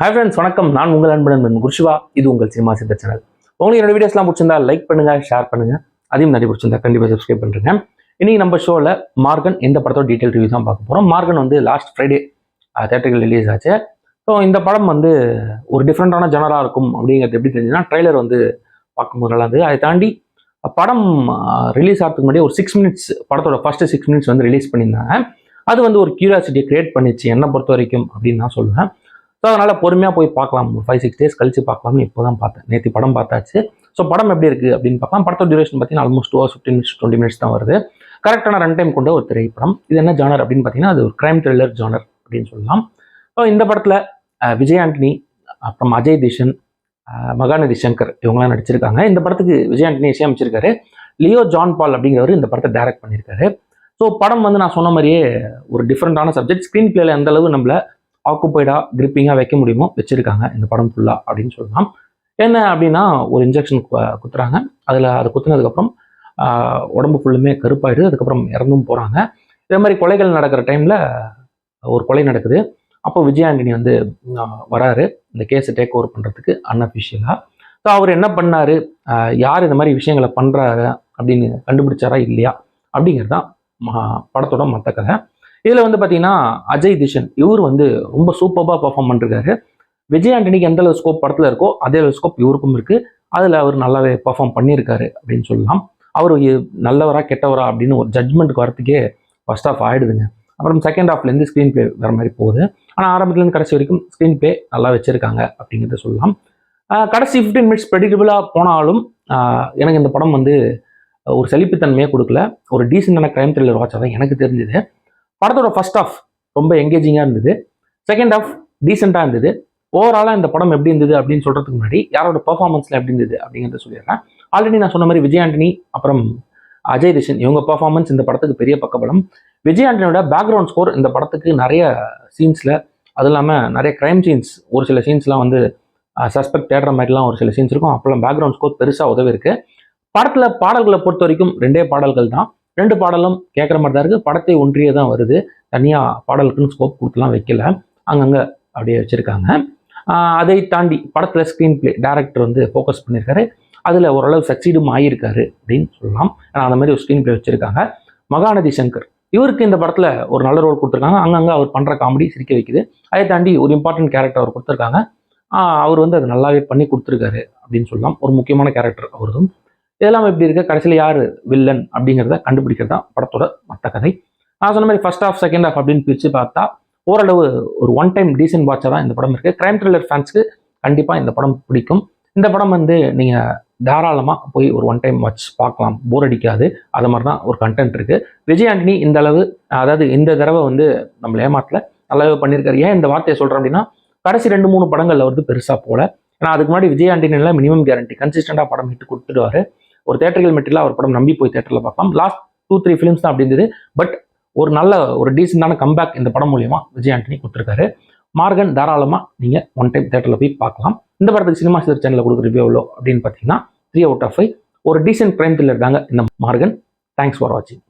Hi friends வணக்கம். நான் உங்கள் அன்பு நண்பன் குருஷிவா. இது உங்கள் சினிமா சித்த சேனல். உங்களுக்கு என்னோட வீடியோஸ்லாம் பிடிச்சிருந்தா லைக் பண்ணுங்க ஷேர் பண்ணுங்க. அதையும் நிறைய பிடிச்சிருந்தா கண்டிப்பாக சப்ஸ்கிரைப் பண்ணுறேங்க இன்னைக்கு நம்ம ஷோவில் மார்கன் இந்த படத்தோட டீட்டெயில் ரிவ்யூ தான் பார்க்க போகிறோம் மார்கன் வந்து லாஸ்ட் ஃப்ரைடே தேட்டர்கள் ரிலீஸ் ஆச்சு. ஸோ இந்த படம் வந்து ஒரு டிஃப்ரெண்ட்டான ஜனராக இருக்கும் அப்படிங்கிறது எப்படி தெரிஞ்சுன்னா ட்ரைலர் வந்து பார்க்கும்போது நல்லா இருந்தது. அதை தாண்டி படம் ரிலீஸ் ஆகிறதுக்கு முன்னாடி ஒரு சிக்ஸ் மினிட்ஸ் படத்தோட ஃபர்ஸ்ட் சிக்ஸ் மினிட்ஸ் வந்து ரிலீஸ் பண்ணியிருந்தாங்க. அது வந்து ஒரு கியூரியாசிட்டியை க்ரியேட் பண்ணிச்சு. என்னை பொறுத்த வரைக்கும் அப்படின்னு நான் சொல்லுவேன். ஸோ அதனால் பொறுமையாக போய் பார்க்கலாம். ஒரு ஃபைவ் சிக்ஸ் டேஸ் கழிச்சு பார்க்கலாம்னு இப்போ தான் பார்த்தேன். நேற்று படம் பார்த்தாச்சு. ஸோ படம் எப்படி இருக்குது அப்படின்னு பார்க்கலாம். படத்தோட டியூரேஷன் பார்த்தீங்கன்னா almost two hours fifteen minutes twenty minutes தான் வருது. கரெக்டான ரன் டைம் கொண்ட ஒரு திரைப்படம். இது என்ன ஜானர் அப்படின்னு பார்த்தீங்கன்னா அது ஒரு கிரைம் த்ரில்லர் ஜானர் அப்படின்னு சொல்லலாம். ஸோ இந்த படத்தில் விஜய் ஆண்டனி அப்புறம் அஜய் திஷன் மகாநதி சங்கர் இவங்களாம் நடிச்சிருக்காங்க. இந்த படத்துக்கு விஜய் ஆண்டனி இசையமைச்சிருக்காரு லியோ ஜான் பால் அப்படிங்கிறவர் இந்த படத்தை டைரக்ட் பண்ணியிருக்காரு. ஸோ படம் வந்து நான் சொன்ன மாதிரியே ஒரு டிஃப்ரெண்டான சப்ஜெக்ட் ஸ்க்ரீன் பிளேல எந்த அளவு நம்மள ஆக்குப்பைடாக கிரிப்பிங்காக வைக்க முடியுமோ வச்சுருக்காங்க. இந்த படம் ஃபுல்லாக அப்படின்னு சொல்லலாம். என்ன அப்படின்னா ஒரு இன்ஜெக்ஷன் குத்துறாங்க. அதில் அது குத்துனதுக்கப்புறம் உடம்பு ஃபுல்லுமே கருப்பாயிடுது. அதுக்கப்புறம் இறந்தும் போகிறாங்க இதே மாதிரி கொலைகள் நடக்கிற டைமில் ஒரு கொலை நடக்குது. அப்போ விஜய் ஆண்டனி வந்து வராரு. இந்த கேஸை டேக் ஓவர் பண்ணுறதுக்கு அன்அஃபிஷியலாக ஸோ அவர் என்ன பண்ணாரு? யார் இந்த மாதிரி விஷயங்களை பண்ணுறாரு அப்படின்னு கண்டுபிடிச்சாரா இல்லையா? அப்படிங்கிறது தான் ம- படத்தோட மற்ற கதை. இதில் வந்து பார்த்தீங்கன்னா அஜய் திஷன் இவர் வந்து ரொம்ப சூப்பராக பர்ஃபார்ம் பண்ணிருக்காரு. விஜய் ஆண்டனிக்கு எந்த அளவு ஸ்கோப் படத்தில் இருக்கோ அதே அளவு ஸ்கோப் இவருக்கும் இருக்குது அதில் அவர் நல்லாவே பர்ஃபார்ம் பண்ணியிருக்காரு அப்படின்னு சொல்லலாம். அவர் இ- நல்லவரா கெட்டவரா அப்படின்னு ஒரு ஜட்மெண்ட்டுக்கு வரத்துக்கே ஃபஸ்ட் ஆஃப் ஆயிடுதுங்க. அப்புறம் செகண்ட் ஹாஃப்லேருந்து ஸ்க்ரீன் ப்ளே வர மாதிரி போகுது. ஆனால் ஆரம்பத்துலேருந்து கடைசி வரைக்கும் ஸ்க்ரீன் ப்ளே நல்லா வச்சுருக்காங்க அப்படிங்கிறத சொல்லலாம். கடைசி ஃபிஃப்டீன் மினிட்ஸ் ப்ரெடிக்டபுளாக போனாலும் எனக்கு இந்த படம் வந்து ஒரு செழிப்புத்தன்மையே கொடுக்கல. ஒரு டீசெண்டான கிரைம் த்ரில்லர் வாட்சாக தான் எனக்கு தெரிஞ்சது. படத்தோட ஃபர்ஸ்ட் ஆஃப் ரொம்ப எங்கேஜிங்காக இருந்தது. செகண்ட் ஆஃப் டீசெண்டாக இருந்தது. ஓவராலாக இந்த படம் எப்படி இருந்தது அப்படின்னு சொல்கிறதுக்கு முன்னாடி யாரோட பர்ஃபார்மன்ஸில் எப்படி இருந்தது அப்படிங்கிறத சொல்லிடுறேன் ஆல்ரெடி நான் சொன்ன மாதிரி விஜய் ஆண்டனி அப்புறம் அஜய் திஷன் இவங்க பர்ஃபார்மன்ஸ் இந்த படத்துக்கு பெரிய பக்கபலம். விஜய் ஆண்டனியோட பேக்ரவுண்ட் ஸ்கோர் இந்த படத்துக்கு நிறைய சீன்ஸில் அது இல்லாமல் நிறைய க்ரைம் சீன்ஸ் ஒரு சில சீன்ஸ்லாம் வந்து சஸ்பெக்ட் தேடுற மாதிரிலாம் ஒரு சில சீன்ஸ் இருக்கும். அப்போல்லாம் பேக்ரவுண்ட் ஸ்கோர் பெருசாக உதவி இருக்குது படத்தில் பாடல்களை பொறுத்த வரைக்கும் ரெண்டே பாடல்கள் தான். ரெண்டு பாடலும் கேட்குற மாதிரி தான் இருக்குது படத்தை ஒன்றியே தான் வருது. தனியாக பாடலுக்குன்னு ஸ்கோப் கொடுத்துலாம் வைக்கல. அங்கங்கே அப்படியே வச்சுருக்காங்க. அதை தாண்டி படத்தில் ஸ்க்ரீன் பிளே டேரக்டர் வந்து ஃபோக்கஸ் பண்ணியிருக்காரு அதில் ஓரளவு சக்சீடும் ஆகியிருக்காரு அப்படின்னு சொல்லலாம். ஏன்னா அந்த மாதிரி ஒரு ஸ்க்ரீன் பிளே வச்சுருக்காங்க. மகாநதி சங்கர் இவருக்கு இந்த படத்தில் ஒரு நல்ல ரோல் கொடுத்துருக்காங்க. அங்கங்கே அவர் பண்ணுற காமெடி சிரிக்க வைக்குது. அதை தாண்டி ஒரு இம்பார்ட்டன்ட் கேரக்டர் அவர் கொடுத்துருக்காங்க. அவர் வந்து அது நல்லாவே பண்ணி கொடுத்துருக்காரு அப்படின்னு சொல்லலாம். ஒரு முக்கியமான கேரக்டர் அவரும் இதெல்லாம் எப்படி இருக்குது கடைசியில் யார் வில்லன் அப்படிங்கிறத கண்டுபிடிக்கிறது தான் படத்தோட மற்ற கதை நான் சொன்ன மாதிரி ஃபர்ஸ்ட் ஆஃப் செகண்ட் ஹாஃப் அப்படின்னு பிரித்து பார்த்தா ஓரளவு ஒரு ஒன் டைம் டீசென்ட் வாட்சாக தான் இந்த படம் இருக்குது கிரைம் த்ரில்லர் ஃபேன்ஸ்க்கு கண்டிப்பாக இந்த படம் பிடிக்கும். இந்த படம் வந்து நீங்கள் தாராளமாக போய் ஒரு ஒன் டைம் வாட்ச் பார்க்கலாம். போர் அடிக்காது. அது மாதிரி தான் ஒரு கண்டென்ட் இருக்குது விஜய் ஆண்டனி இந்த அளவு அதாவது இந்த தடவை வந்து நம்மளை ஏமாற்றல நல்லாவே பண்ணியிருக்காரு. ஏன் இந்த வார்த்தையை சொல்கிறேன் அப்படின்னா கடைசி ரெண்டு மூணு படங்களில் வந்து பெருசாக போகல ஏன்னா அதுக்கு முன்னாடி விஜய் ஆண்டனியில் மினிமம் கேரண்டி கன்சிஸ்டண்டாக படம் ஹிட் கொடுத்துடுவாரு. ஒரு தேட்டர்கள் மெட்டீரியல் அவர் படம் நம்பி போய் தேட்டரில் பார்ப்போம் லாஸ்ட் டூ த்ரீ ஃபிலிம்ஸ் தான் அப்படி இருந்தது. பட் ஒரு நல்ல ஒரு டீசெண்டான கம்பேக் இந்த படம் மூலியமா விஜய் ஆண்டனி கொடுத்துருக்காரு. மார்கன் தாராளமாக நீங்கள் ஒன் டைம் தேட்டரில் போய் பார்க்கலாம். இந்த படத்துக்கு சினிமா சிதர் சேனலில் கொடுக்குற ரிவ்யூ எவ்வளோ அப்படின்னு பார்த்தீங்கன்னா த்ரீ அவுட் ஆஃப் ஃபைவ் ஒரு டீசென்ட் கிரைம் த்ரில்லர் தாங்க இந்த மார்கன். தேங்க்ஸ் ஃபார் வாட்சிங்